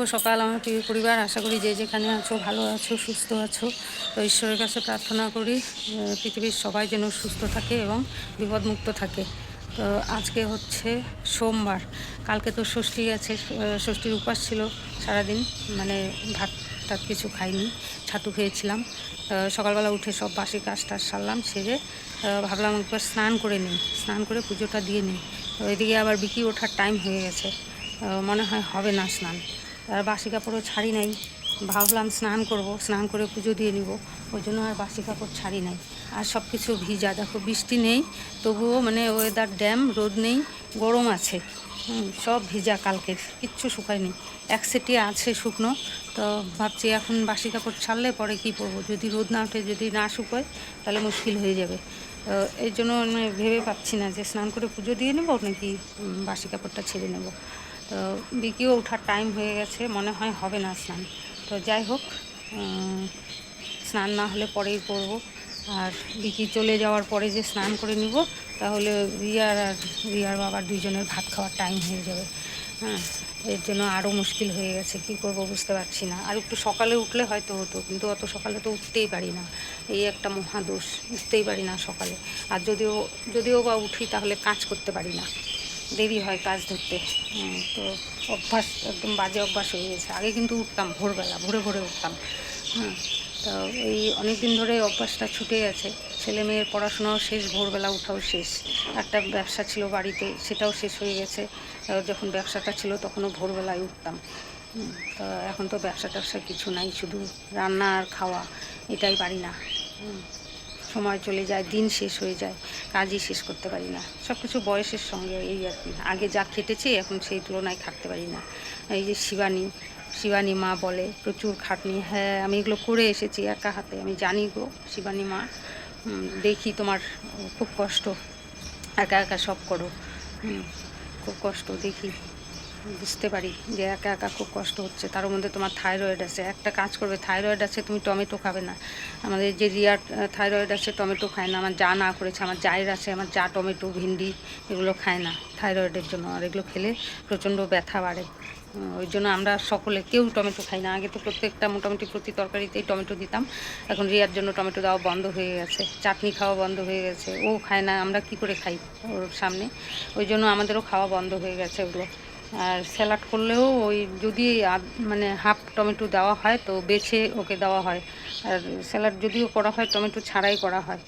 শুভ সকাল, আমার প্রিয় পরিবার। আশা করি যে যেখানে আছো, ভালো আছো, সুস্থ আছো, তো ঈশ্বরের কাছে প্রার্থনা করি পৃথিবীর সবাই যেন সুস্থ থাকে এবং বিপদমুক্ত থাকে। তো আজকে হচ্ছে সোমবার। কালকে তো ষষ্ঠী আছে ষষ্ঠীর উপাস ছিল সারাদিন মানে ভাত টাত কিছু খাইনি, ছাতু খেয়েছিলাম। সকালবেলা উঠে সব বাসি কাজ টাজ সারলাম, সেরে ভাবলাম একবার স্নান করে নিই। স্নান করে পুজোটা দিয়ে নিই। এদিকে আবার বিকি ওঠার টাইম হয়ে গেছে। মনে হয় হবে না স্নান। আর বাসি কাপড়ও ছাড়ি নাই। ভাবলাম স্নান করব, স্নান করে পুজো দিয়ে নিব। ওই জন্য আর বাসি কাপড় ছাড়ি নাই। আর সব কিছু ভিজা। দেখো বৃষ্টি নেই, তবুও মানে ওয়েদার ড্যাম রোদ নেই, গরম আছে। সব ভিজা কালকের, কিচ্ছু শুকায়নি। এক সেটি আছে শুকনো, তো ভাবছি এখন বাসি কাপড় ছাড়লে পরে কি পরবো? যদি রোদ না ওঠে, যদি না শুকোয়, তাহলে মুশকিল হয়ে যাবে। তো এই জন্য আমি ভেবে পাচ্ছি না যে স্নান করে পুজো দিয়ে নেব নাকি বাসি কাপড়টা ছেড়ে নেব। তো বিকিও ওঠার টাইম হয়ে গেছে, মনে হয় হবে না স্নান। তো যাই হোক স্নান না হলে পরেই করব। আর বিকি চলে যাওয়ার পরে যে স্নান করে নিব, তাহলে রিয়ার আর রিয়ার বাবার দুইজনের ভাত খাওয়ার টাইম হয়ে যাবে। হ্যাঁ এর জন্য আরও মুশকিল হয়ে গেছে, কি করব বুঝতে পারছি না। আর একটু সকালে উঠলে হয়তো হতো, কিন্তু অত সকালে তো উঠতেই পারি না। এই একটা মহাদোষ উঠতেই পারি না সকালে। আর যদিও যদিও বা উঠি, তাহলে কাজ করতে পারি না। দেরি হয় কাজ ধরতে। তো অভ্যাস একদম বাজে অভ্যাস হয়ে গেছে। আগে কিন্তু উঠতাম ভোরবেলা ভোরে ভোরে উঠতাম। হ্যাঁ তো এই অনেক দিন ধরে অভ্যাসটা ছুটে গেছে। ছেলে মেয়ের পড়াশোনাও শেষ ভোরবেলা উঠাও শেষ। একটা ব্যবসা ছিল বাড়িতে সেটাও শেষ হয়ে গেছে। যখন ব্যবসাটা ছিল তখনও ভোরবেলায় উঠতাম। হুম, তো এখন তো ব্যবসা ট্যাবসা কিছু নাই শুধু রান্না আর খাওয়া এটাই পারি না। হুম। সময় চলে যায়, দিন শেষ হয়ে যায়, কাজই শেষ করতে পারি না। সব কিছু বয়সের সঙ্গে এই আর কি। আগে যা খেটেছে, এখন সেই তুলনায় খাটতে পারি না। এই যে শিবানী শিবানী মা বলে, প্রচুর খাটনি। হ্যাঁ আমি এগুলো করে এসেছি একা হাতে। আমি জানি গো, শিবানী মা দেখি তোমার, খুব কষ্ট। একা একা সব করো। খুব কষ্ট, দেখি। বুঝতে পারি যে একা একা খুব কষ্ট হচ্ছে। তার মধ্যে তোমার থাইরয়েড আছে। একটা কাজ করবে, থাইরয়েড আছে, তুমি টমেটো খাবে না। আমাদের যে রিয়ার থাইরয়েড আছে, টমেটো খায় না। আমার যা না করেছে, আমার জায়ের আছে, আমার যা টমেটো, ভিন্ডি, এগুলো খায় না থাইরয়েডের জন্য। আর এগুলো খেলে প্রচণ্ড ব্যথা বাড়ে। ওই জন্য আমরা সকলে, কেউ টমেটো খাই না। আগে তো প্রত্যেকটা মোটামুটি প্রতি তরকারিতেই টমেটো দিতাম। এখন রিয়ার জন্য টমেটো দেওয়া বন্ধ হয়ে গেছে। চাটনি খাওয়া বন্ধ হয়ে গেছে। ও খায় না, আমরা কি করে খাই ওর সামনে? ওই জন্য আমাদেরও খাওয়া বন্ধ হয়ে গেছে ওগুলো। আর স্যালাড করলেও ওই যদি মানে হাফ টমেটো দেওয়া হয় তো বেছে ওকে দেওয়া হয়। আর স্যালাড যদিও করা হয়, টমেটো ছাড়াই করা হয়।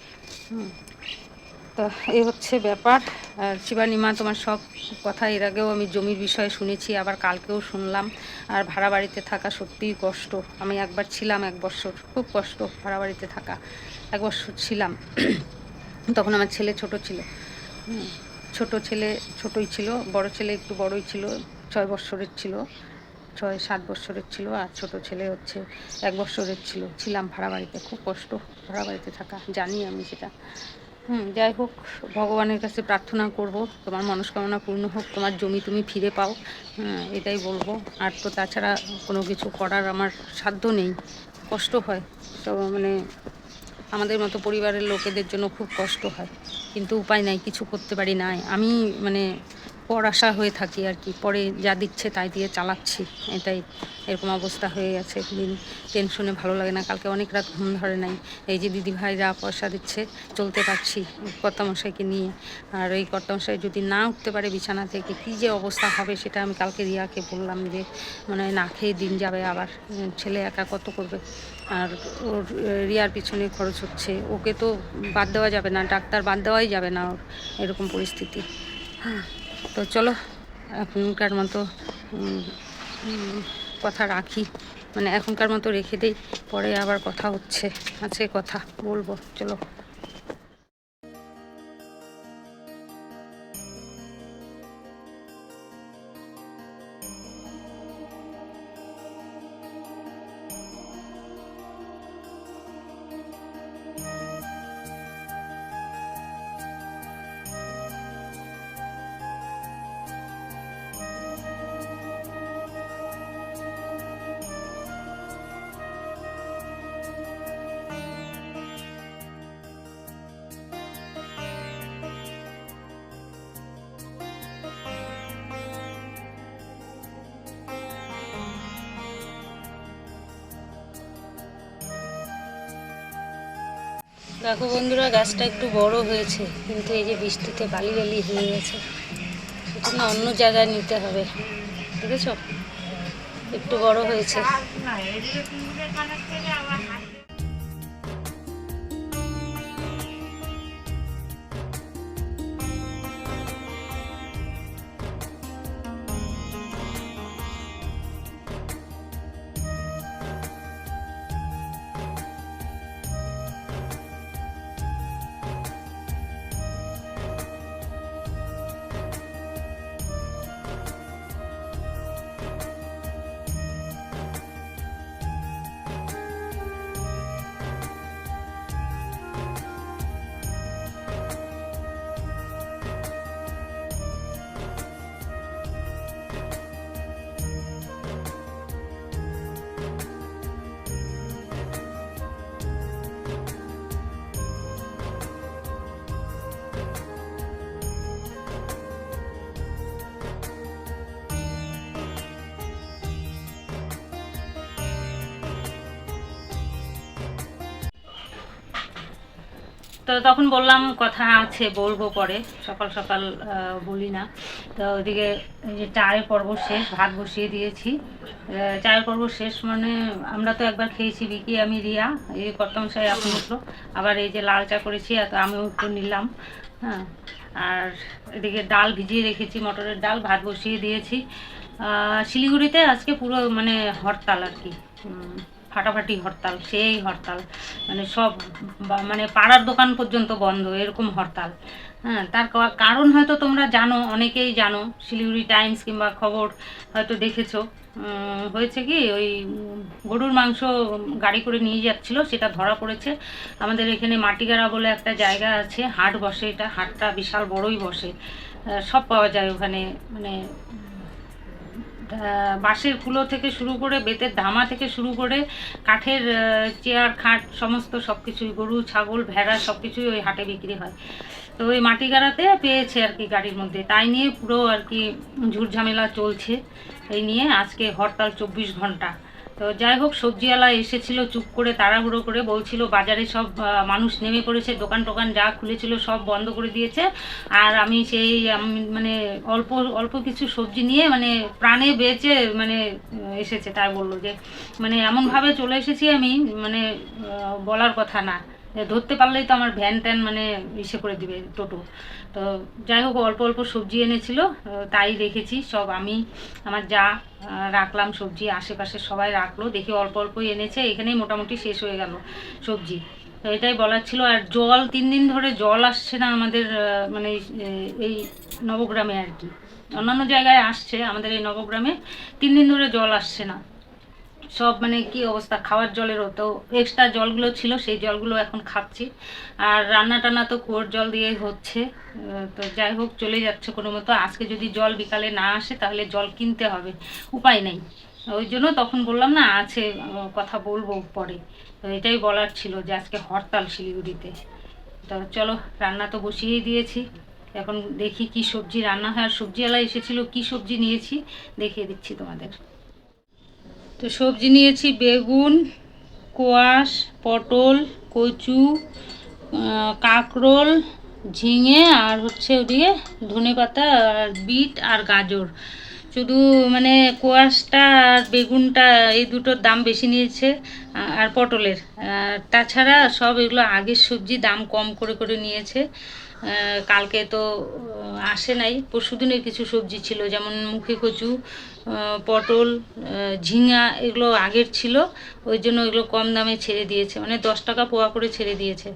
তো এই হচ্ছে ব্যাপার। আর শিবানী মা, তোমার সব কথা এর আগেও আমি জমির বিষয়ে শুনেছি, আবার কালকেও শুনলাম। আর ভাড়া বাড়িতে থাকা সত্যিই কষ্ট। আমি একবার ছিলাম এক বছর, খুব কষ্ট ভাড়া বাড়িতে থাকা। এক বছর ছিলাম। তখন আমার ছেলে ছোট ছিল। ছোট ছেলে ছোটই ছিল, বড় ছেলে একটু বড়ই ছিল, ছয় বৎসরের ছিল, ছয় সাত বৎসরের ছিল, আর ছোট ছেলে হচ্ছে এক বৎসরের ছিল। ছিলাম ভাড়া বাড়িতে খুব কষ্ট ভাড়া বাড়িতে থাকা, জানি আমি সেটা। হুম, যাই হোক, ভগবানের কাছে প্রার্থনা করব, তোমার মনস্কামনা পূর্ণ হোক, তোমার জমি তুমি ফিরে পাও হ্যাঁ এটাই বলব। আর তো তাছাড়া কোনো কিছু করার আমার সাধ্য নেই, কষ্ট হয়। তো মানে আমাদের মতো পরিবারের লোকেদের জন্য খুব কষ্ট হয়। কিন্তু উপায় নাই, কিছু করতে পারি না আমি মানে পর আশা হয়ে থাকি আর কি। পরে যা দিচ্ছে তাই দিয়ে চালাচ্ছি। এটাই। এরকম অবস্থা হয়ে গেছে। দিন টেনশনে ভালো লাগে না। কালকে অনেক রাত ঘুম ধরে নাই। এই যে দিদি ভাইরা পয়সা দিচ্ছে, চলতে পারছি কর্তামশাইকে নিয়ে। আর ওই কর্তামশাই যদি না উঠতে পারে বিছানা থেকে, কী যে অবস্থা হবে সেটা আমি কালকে রিয়াকে বললাম যে মানে না খেয়ে দিন যাবে আবার। ছেলে একা কত করবে? আর ওর রিয়ার পিছনে খরচ হচ্ছে। ওকে তো বাদ দেওয়া যাবে না, ডাক্তার বাদ দেওয়াই যাবে না ওর, এরকম পরিস্থিতি। হ্যাঁ তো চলো, এখনকার মতো কথা রাখি। মানে এখনকার মতো রেখে দেই, পরে আবার কথা হচ্ছে আছে কথা বলব, চলো। দেখো বন্ধুরা, গাছটা একটু বড় হয়েছে, কিন্তু এই যে বৃষ্টিতে বালি বালি হয়ে গেছে, সেটা না অন্য জায়গায় নিতে হবে, দেখেছ? একটু বড় হয়েছে। তো তখন বললাম, কথা আছে, বলব পরে। সকাল সকাল বলি না। তো ওইদিকে এই যে চায়ের পর্ব শেষ, ভাত বসিয়ে দিয়েছি। চায়ের পর্ব শেষ মানে আমরা তো একবার খেয়েছি বিকি আমি, রিয়া, এই কর্তমশাই এখন উঠল। আবার এই যে লাল চা করেছি, আর তো আমিও একটু নিলাম হ্যাঁ। আর এদিকে ডাল ভিজিয়ে রেখেছি, মটরের ডাল, ভাত বসিয়ে দিয়েছি। শিলিগুড়িতে আজকে পুরো মানে হরতাল আর কি। ফাটাফাটি হরতাল, সেই হরতাল। মানে সব মানে পাড়ার দোকান পর্যন্ত বন্ধ, এরকম হরতাল। হ্যাঁ তার কারণ হয়তো তোমরা জানো, অনেকেই জানো, শিলিগুড়ি টাইমস কিংবা খবর হয়তো দেখেছ। হয়েছে কি, ওই গরুর মাংস গাড়ি করে নিয়ে যাচ্ছিল, সেটা ধরা পড়েছে। আমাদের এখানে মাটিগাড়া বলে একটা জায়গা আছে, হাট বসে এটা, হাটটা বিশাল বড়ই বসে। সব পাওয়া যায় ওখানে মানে বাঁশের কুলো থেকে শুরু করে বেতের ধামা থেকে শুরু করে কাঠের চেয়ার, খাট, সমস্ত সব কিছুই গরু, ছাগল, ভেড়া সব কিছুই ওই হাটে বিক্রি হয়। তো ওই মাটি গাড়াতে পেয়েছে আর কি গাড়ির মধ্যে। তাই নিয়ে পুরো আর কি ঝুটঝামেলা চলছে। এই নিয়ে আজকে হরতাল চব্বিশ ঘণ্টা। তো যাই হোক, সবজিওয়ালা এসেছিল, চুপ করে তাড়াহুড়ো করে বলছিল, বাজারে সব মানুষ নেমে পড়েছে, দোকান টোকান যা খুলেছিল সব বন্ধ করে দিয়েছে। আর আমি সেই মানে অল্প অল্প কিছু সবজি নিয়ে মানে প্রাণে বেঁচে মানে এসেছে। তাই বলল যে মানে এমনভাবে চলে এসেছি আমি মানে বলার কথা না। ধরতে পারলেই তো আমার ভ্যান ট্যান মানে ইসে করে দিবে, টোটো। তো যাই হোক অল্প অল্প সবজি এনেছিল তাই রেখেছি, সব আমি, আমার যা রাখলাম সবজি, আশেপাশে সবাই রাখল, দেখি অল্প অল্পই এনেছে, এখানেই মোটামুটি শেষ হয়ে গেল সবজি। তো এটাই বলার ছিল, আর জল, তিন দিন ধরে জল আসছে না আমাদের মানে এই নবগ্রামে আর কি। অন্যান্য জায়গায় আসছে, আমাদের এই নবগ্রামে, তিন দিন ধরে জল আসছে না। সব মানে কি অবস্থা? খাওয়ার জলেরও তো এক্সট্রা জলগুলো ছিল, সেই জলগুলো এখন খাচ্ছি। আর রান্না টান্না তো কুয়োর জল দিয়েই হচ্ছে। তো যাই হোক, চলে যাচ্ছে কোনো মতো। আজকে যদি জল বিকালে না আসে, তাহলে জল কিনতে হবে। উপায় নেই। ওই জন্য তখন বললাম না, আছে কথা বলব পরে। তো এটাই বলার ছিল যে আজকে হরতাল শিলিগুড়িতে। তো চলো, রান্না তো বসিয়েই দিয়েছি। এখন দেখি কি সবজি রান্না হয়। আর সবজিওয়ালা এসেছিল, কি সবজি নিয়েছি, দেখিয়ে দিচ্ছি তোমাদের। তো সবজি নিয়েছি, বেগুন, কোয়াশ, পটল, কচু কাঁকরোল, ঝিঙে আর হচ্ছে ওদিকে ধনে পাতা আর বিট আর গাজর। শুধু মানে কোয়াশটা আর বেগুনটা এই দুটোর দাম বেশি নিয়েছে আর পটলের। তাছাড়া সব এগুলো আগের সবজি দাম কম করে করে নিয়েছে। কালকে তো আসে নাই পরশু দিনের কিছু সবজি ছিল, যেমন মুখে কচু পটল ঝিঙা এগুলো আগের ছিল, ওই জন্য এগুলো কম দামে ছেড়ে দিয়েছে। মানে দশ টাকা পোয়া করে ছেড়ে দিয়েছে।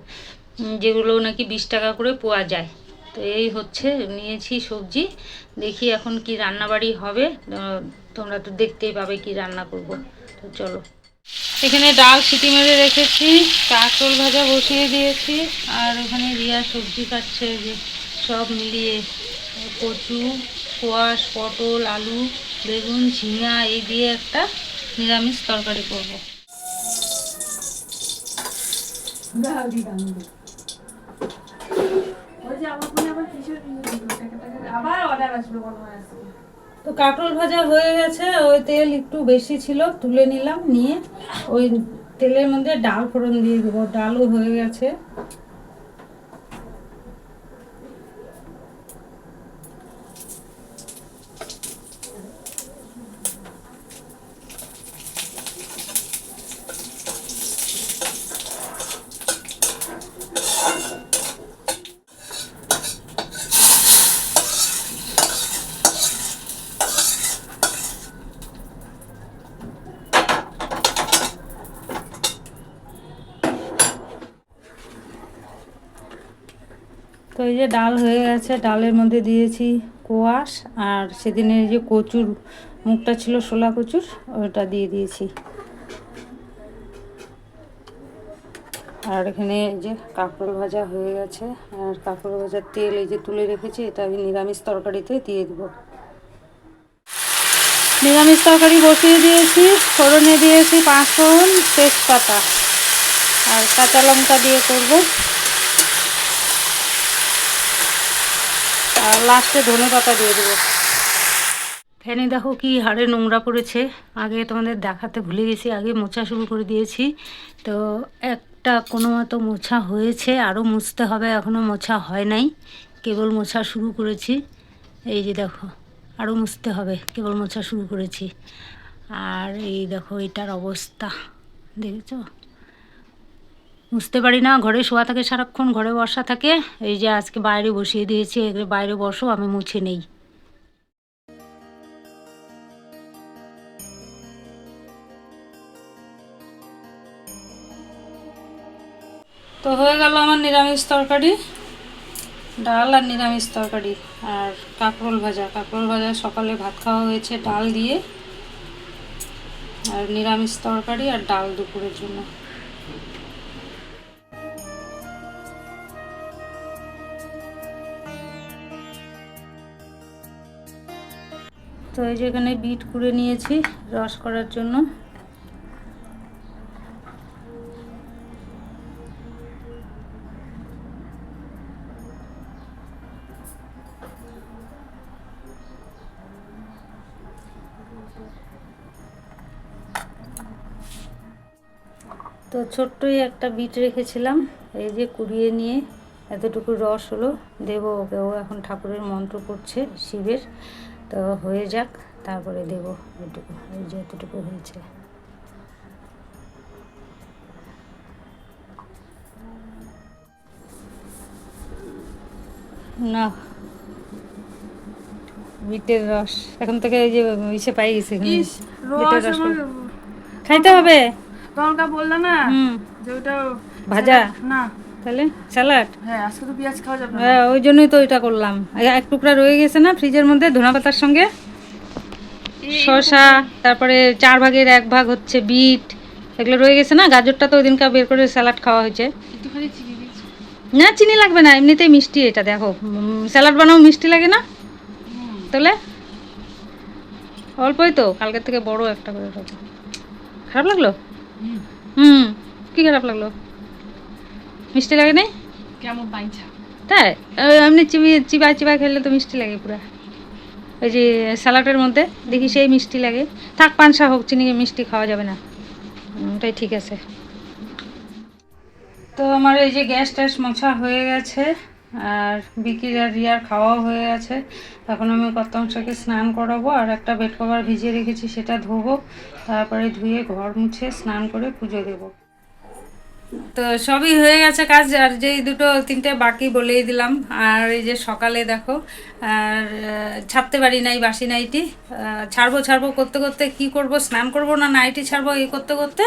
যেগুলো নাকি বিশ টাকা করে পোয়া যায়। তো এই হচ্ছে, নিয়েছি সবজি। দেখি এখন কি রান্নাবাড়ি হবে। তোমরা তো দেখতেই পাবে কি রান্না করব। তো চলো। এখানে ডাল সিটি মেরে রেখেছি কাঁকরোল ভাজা বসিয়ে দিয়েছি, আর ওখানে রিয়া সবজি কাটছে যে। সব মিলিয়ে কচু, কোয়াশ, পটল, আলু। বেগুন, ঝিঙা, এই দিয়ে একটা নিরামিষ তরকারি করব। তো কাঁকরোল ভাজা হয়ে গেছে, ওই তেল একটু বেশি ছিল, তুলে নিলাম, নিয়ে ওই তেলের মধ্যে ডাল ফোড়ন দিয়ে দেবো, ডালও হয়ে গেছে। যে ডাল হয়ে গেছে, ডালের মধ্যে দিয়েছি কোয়াশ আর সেদিনের যে কচুর মুখটা ছিল শোলা কচুর, ওটা দিয়ে দিয়েছি। আর এখানে যে কাঁকড় ভাজা হয়ে গেছে, আর কাঁকড় ভাজার তেল এই যে তুলে রেখেছি, এটা আমি নিরামিষ তরকারিতে দিয়ে দেব। নিরামিষ তরকারি বসিয়ে দিয়েছি, ফোড়নে দিয়েছি পাঁচ ফোড়ন, তেজপাতা। আর কাঁচা লঙ্কা দিয়ে করব। আর লাস্টে ধনে পাতা দিয়ে দেবো। ফ্যানে দেখো কি হাড়ে নোংরা পড়েছে। আগে তোমাদের দেখাতে ভুলে গেছি, আগে মোছা শুরু করে দিয়েছি। তো একটা কোনো মতো মোছা হয়েছে আরও মুছতে হবে এখনও মোছা হয় নাই। কেবল মোছা শুরু করেছি। এই যে দেখো আরও মুছতে হবে, কেবল মোছা শুরু করেছি। আর এই দেখো, এটার অবস্থা, দেখেছ? বুঝতে পারি না, ঘরে শোয়া থাকে সারাক্ষণ, ঘরে বসা থাকে। এই যে আজকে বাইরে বসিয়ে দিয়েছি, এগুলো বাইরে বসো, আমি মুছে নেই। তো হয়ে গেল আমার নিরামিষ তরকারি, ডাল আর নিরামিষ তরকারি, আর কাঁকরোল ভাজা। কাঁকরোল ভাজা সকালে ভাত খাওয়া হয়েছে ডাল দিয়ে, আর নিরামিষ তরকারি আর ডাল দুপুরের জন্য। তো এই যে এখানে বিট কুড়ে নিয়েছি রস করার জন্য। তো ছোট্টই একটা বিট রেখেছিলাম, এই যে কুড়িয়ে নিয়ে এতটুকু রস হলো, দেব ওকে, ও এখন ঠাকুরের মন্ত্র করছে শিবের। তো হয়ে যাক তারপরে দেবো এটুকু এই যে এতটুকু হয়েছে না বিটের রস এখন থেকে এই যে ইসে পাই গেছে। বিটের রস। খাইতে হবে বললে না হুম যে ওটা ভাজা না তাহলে? স্যালাড? হ্যাঁ আজকে তো পেঁয়াজ খাওয়া যাবে হ্যাঁ ওই জন্যই তো এটা করলাম। এক টুকরা রয়ে গেছে না ফ্রিজের মধ্যে ধনা পাতার সঙ্গে? শসা তারপরে চার ভাগের এক ভাগ হচ্ছে বিট এগুলো রয়ে গেছে না? গাজরটা তো ওই দিনকার বের করে স্যালাড খাওয়া হয়েছে। না চিনি লাগবে না এমনিতেই মিষ্টি এটা দেখো। স্যালাড বানাও মিষ্টি লাগে না? তাহলে? অল্পই তো কালকের থেকে বড় একটা করে খারাপ লাগল? হুম কি খারাপ লাগল? মিষ্টি লাগে না? কেমন পাইছা তাই? এমনি চিবি চিবাই চিবাই খেলে তো মিষ্টি লাগে পুরা। ওই যে স্যালাডের মধ্যে দেখি সেই মিষ্টি লাগে। থাক পানসা হোক চিনি মিষ্টি খাওয়া যাবে না। ওটাই ঠিক আছে। তো আমার এই যে গ্যাস ট্যাস মোছা হয়ে গেছে আর বিকির আর রিয়ার খাওয়াও হয়ে গেছে। এখন আমি কত্তাংশকে স্নান করাবো আর একটা বেড কভার ভিজিয়ে রেখেছি সেটা ধোবো। তারপরে ধুয়ে ঘর মুছে স্নান করে পুজো দেবো। তো সবই হয়ে গেছে কাজ, আর যেই দুটো তিনটে বাকি বলেই দিলাম। আর এই যে সকালে দেখো, আর ছাড়তে পারি নাই বাসি নাইটি। ছাড়বো ছাড়বো করতে করতে কি করব, স্নান করব না নাইটি ছাড়বো এই করতে করতে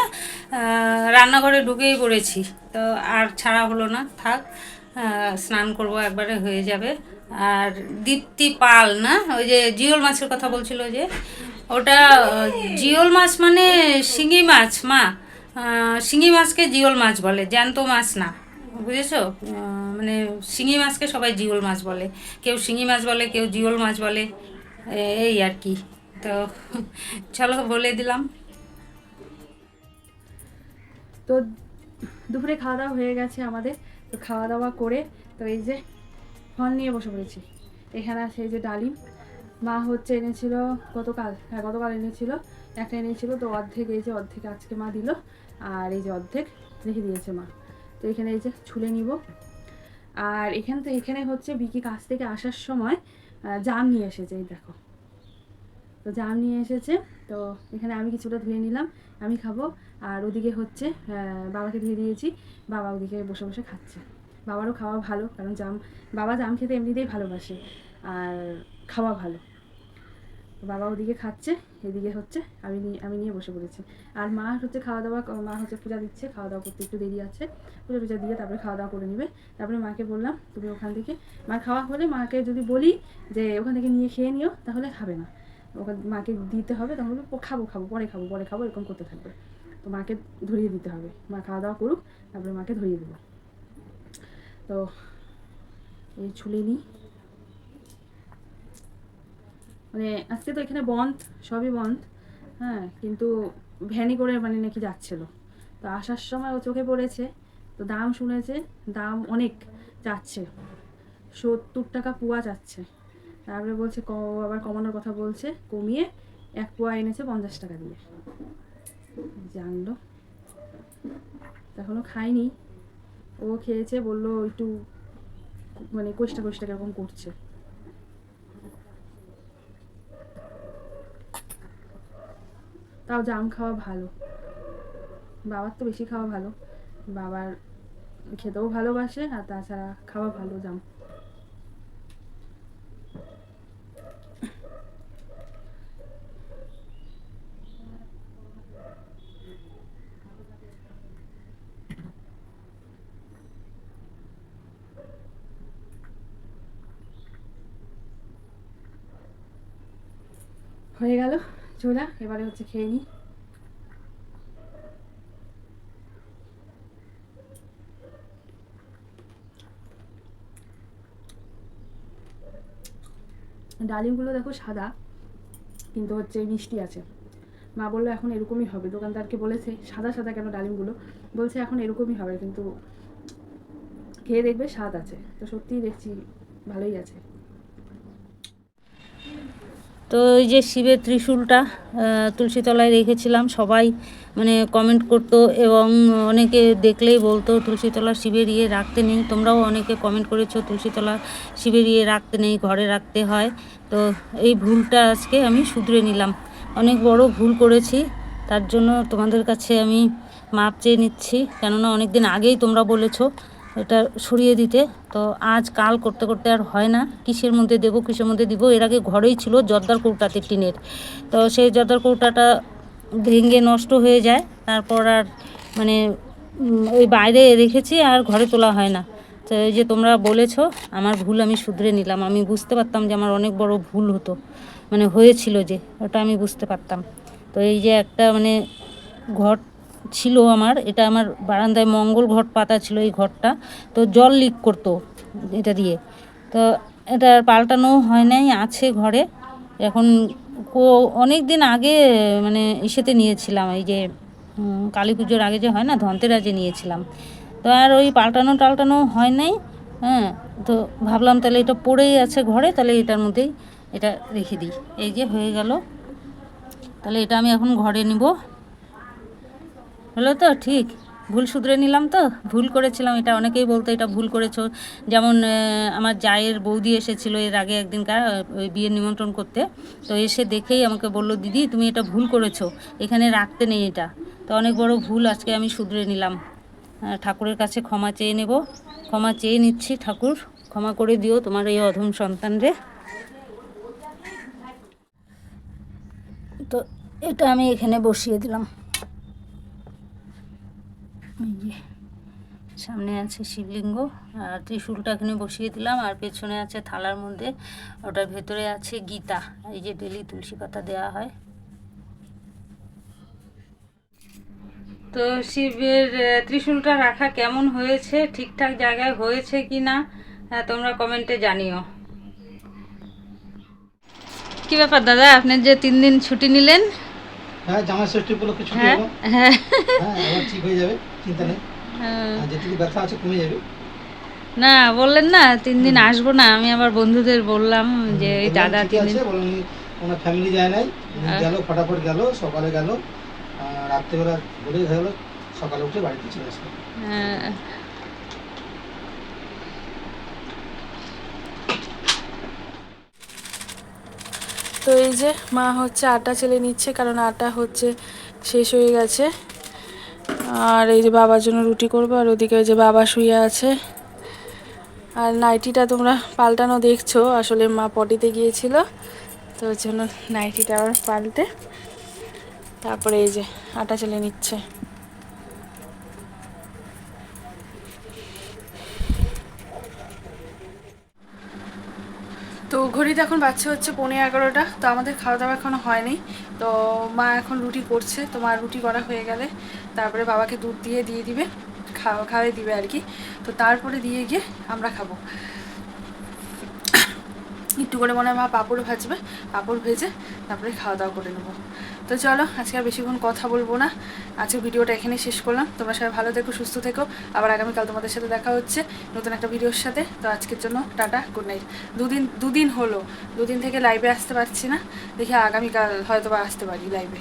রান্নাঘরে ঢুকেই পড়েছি। তো আর ছাড়া হলো না, থাক স্নান করব একবারে হয়ে যাবে। আর দীপ্তি পাল না, ওই যে জিওল মাছের কথা বলছিল যে, ওটা, জিওল মাছ মানে শিঙি মাছ, মা। শিঙি মাছকে জিওল মাছ বলে, জ্যান্ত মাছ না, বুঝেছ? মানে শিঙি মাছকে সবাই জিওল মাছ বলে, কেউ শিঙি মাছ বলে, কেউ জিওল মাছ বলে এই আর কি। তো চলো বলে দিলাম। তো দুপুরে খাওয়া দাওয়া হয়ে গেছে আমাদের, তো খাওয়া দাওয়া করে, তো এই যে ফল নিয়ে বসে পড়েছি। এখানে আছে এই যে ডালিম। মা হচ্ছে এনেছিল গতকাল হ্যাঁ গতকাল এনেছিল, একটা এনেছিল, তো অর্ধেক, এই যে অর্ধেক আজকে মা দিল। আর এই যে অর্ধেক রেখে দিয়েছে মা। তো এখানে এই যে ছুলে নিব। আর এখান তো এখানে হচ্ছে বিকি কাছ থেকে আসার সময় জাম নিয়ে এসেছে, এই দেখো। তো জাম নিয়ে এসেছে, তো এখানে আমি কিছুটা ধুয়ে নিলাম, আমি খাব। আর ওদিকে হচ্ছে বাবাকে ধুয়ে দিয়েছি, বাবা ওদিকে বসে বসে খাচ্ছে। বাবারও খাওয়া ভালো, কারণ জাম, বাবা জাম খেতে এমনিতেই ভালোবাসে, আর খাওয়া ভালো। বাবা ওদিকে খাচ্ছে এদিকে হচ্ছে আমি নিয়ে আমি নিয়ে বসে পড়েছি। আর মা হচ্ছে খাওয়া দাওয়া মা হচ্ছে পূজা দিচ্ছে খাওয়া দাওয়া করতে একটু দেরি আছে। পূজা টুজা দিয়ে তারপরে খাওয়া দাওয়া করে নেবে। তারপরে মাকে বললাম তুমি ওখান থেকে মা খাওয়া হলে মাকে যদি বলি যে ওখান থেকে নিয়ে খেয়ে নিও তাহলে খাবে না। ওখান মাকে দিতে হবে তখন বলবে, "ও, খাব খাব পরে খাব পরে খাব এরকম করতে থাকবে। তো মাকে ধরিয়ে দিতে হবে। মা খাওয়া দাওয়া করুক তারপরে মাকে ধরিয়ে দেবো। তো এই ছুলে নিই। মানে আজকে তো এখানে বন্ধ, সবই বন্ধ। হ্যাঁ কিন্তু ভ্যানি করে মানে নাকি যাচ্ছিল। তো আসার সময় ও চোখে পড়েছে, তো দাম শুনেছে, দাম অনেক যাচ্ছে। সত্তর টাকা পুয়া যাচ্ছে। তারপরে বলছে, ক আবার কমানোর কথা বলছে, কমিয়ে এক পোয়া এনেছে পঞ্চাশ টাকা দিয়ে। জানলো। এখনও খাইনি ও খেয়েছে, বলল, একটু মানে কোষ্টা কোষ্টা কীরকম করছে। তাও জাম খাওয়া ভালো। বাবার তো বেশি খাওয়া ভালো। বাবার খেতেও ভালোবাসে আর তাছাড়া খাওয়া ভালো জাম হয়ে চোলা, এবারে হচ্ছে খেয়ে নিই ডালিমগুলো দেখো সাদা, কিন্তু হচ্ছে মিষ্টি আছে। মা বলল, এখন এরকমই হবে। দোকানদারকে বলেছে, সাদা সাদা কেন ডালিমগুলো? বলছে, এখন এরকমই হবে, কিন্তু খেয়ে দেখবে স্বাদ আছে। তো সত্যিই দেখছি ভালোই আছে। তো এই যে শিবের ত্রিশূলটা তুলসীতলায় রেখেছিলাম। সবাই মানে কমেন্ট করতো এবং অনেকে দেখলেই বলতো, তুলসীতলা শিবের ইয়ে রাখতে নেই। তোমরাও অনেকে কমেন্ট করেছ, তুলসীতলা শিবের ইয়ে রাখতে নেই, ঘরে রাখতে হয়। তো এই ভুলটা আজকে আমি শুধরে নিলাম। অনেক বড় ভুল করেছি, তার জন্য তোমাদের কাছে আমি মাপ চেয়ে নিচ্ছি। কেননা অনেক দিন আগেই তোমরা বলেছ এটা সরিয়ে দিতে। তো আজ কাল করতে করতে আর হয় না। কিসের মধ্যে দেবো, কিসের মধ্যে দিব? এর আগে ঘরেই ছিল জর্দার কৌটাতে টিনের। তো সেই জর্দার কৌটাটা ভেঙে নষ্ট হয়ে যায়। তারপর আর মানে ওই বাইরে রেখেছি আর ঘরে তোলা হয় না। তো এই যে তোমরা বলেছ, আমার ভুল আমি শুধরে নিলাম। আমি বুঝতে পারতাম যে আমার অনেক বড় ভুল হতো। মানে হয়েছিল যে, ওটা আমি বুঝতে পারতাম। তো এই যে একটা মানে ঘট ছিল আমার, এটা আমার বারান্দায় মঙ্গল ঘট পাতা ছিল এই ঘরটা তো জল লিক করতো এটা দিয়ে। তো এটা পাল্টানো হয় নাই, আছে ঘরে। এখন কো অনেক দিন আগে মানে ইসেতে নিয়েছিলাম, এই যে কালী পুজোর আগে যে হয় না ধনতেরাজে নিয়েছিলাম। তো আর ওই পাল্টানো টাল্টানো হয় নাই হ্যাঁ তো ভাবলাম তাহলে এটা পড়েই আছে ঘরে, তাহলে এটার মধ্যেই এটা রেখে দিই। এই যে হয়ে গেল, তাহলে এটা আমি এখন ঘরে নিব। হলো তো, ঠিক। ভুল শুধরে নিলাম তো। ভুল করেছিলাম এটা। অনেকেই বলতো এটা ভুল করেছ। যেমন আমার জায়ের বৌদি এসেছিল এর আগে একদিনকার ওই বিয়ের নিমন্ত্রণ করতে। তো এসে দেখেই আমাকে বলল, দিদি, তুমি এটা ভুল করেছ। এখানে রাখতে নেই এটা। তো অনেক বড় ভুল আজকে আমি শুধরে নিলাম। ঠাকুরের কাছে ক্ষমা চেয়ে নেব। ক্ষমা চেয়ে নিচ্ছি ঠাকুর। ক্ষমা করে দিও তোমার এই অধম সন্তানরে তো এটা আমি এখানে বসিয়ে দিলাম। যে, সামনে আছে শিবলিঙ্গ আর ত্রিশূলটা এখানে বসিয়ে দিলাম আর পেছনে আছে থালার মধ্যে, ওটার ভেতরে আছে গীতা, এই যে ডেলি তুলসী পাতা দেওয়া হয়। তো শিবের ত্রিশূলটা রাখা কেমন হয়েছে, ঠিকঠাক জায়গায় হয়েছে কি না তোমরা কমেন্টে জানিও। কি ব্যাপার দাদা, আপনি যে তিন দিন ছুটি নিলেন? হ্যাঁ জামাই ষষ্ঠী উপলক্ষে ছুটি হ্যাঁ হ্যাঁ হ্যাঁ ঠিক হয়ে যাবে চিন্তা নেই হ্যাঁ। যেটুকু ব্যথা আছে কমে যাবে না বললেন না তিন দিন আসব না আমি আমার বন্ধুদের বললাম যে এই দাদা তিন দিন ওনার ফ্যামিলি যায় নাই। গেল ফটাফট গেল সকালে গেল রাত্রেবেলা ঘুরে গেল সকালে উঠে বাড়িতে চলে আসবে হ্যাঁ। তো এই যে মা হচ্ছে আটা চেলে নিচ্ছে, কারণ আটা হচ্ছে শেষ হয়ে গেছে। আর এই যে বাবার জন্য রুটি করব, আর ওদিকে ওই যে বাবা শুয়ে আছে। আর নাইটিটা তোমরা পাল্টানো দেখছ, আসলে মা পটিতে গিয়েছিল, তো ওর জন্য নাইটিটা আবার পাল্টে তারপরে এই যে আটা চেলে নিচ্ছে। ঘড়িতে এখন বাচ্চা হচ্ছে পনেরো এগারোটা, তো আমাদের খাওয়া দাওয়া এখনও হয়নি। তো মা এখন রুটি করছে, তো মা রুটি করা হয়ে গেলে তারপরে বাবাকে দুধ দিয়ে দিয়ে দিবে, খাওয়া, খাওয়াই দিবে আর কি। তো তারপরে দিয়ে গিয়ে আমরা খাব। একটু করে মনে হয় মা পাঁপড় ভাজবে, পাঁপড় ভেজে তারপরে খাওয়া দাওয়া করে নেব। তো চলো, আজকে আর বেশিক্ষণ কথা বলব না। আজকে ভিডিওটা এখানে শেষ করলাম। তোমরা সবাই ভালো থেকো, সুস্থ থেকো। আবার আগামীকাল তোমাদের সাথে দেখা হচ্ছে নতুন একটা ভিডিওর সাথে। তো আজকের জন্য টাটা গুড নাইট দুদিন দুদিন হলো। দুদিন থেকে লাইভে আসতে পারছি না। দেখি আগামীকাল হয়তো বা আসতে পারি লাইভে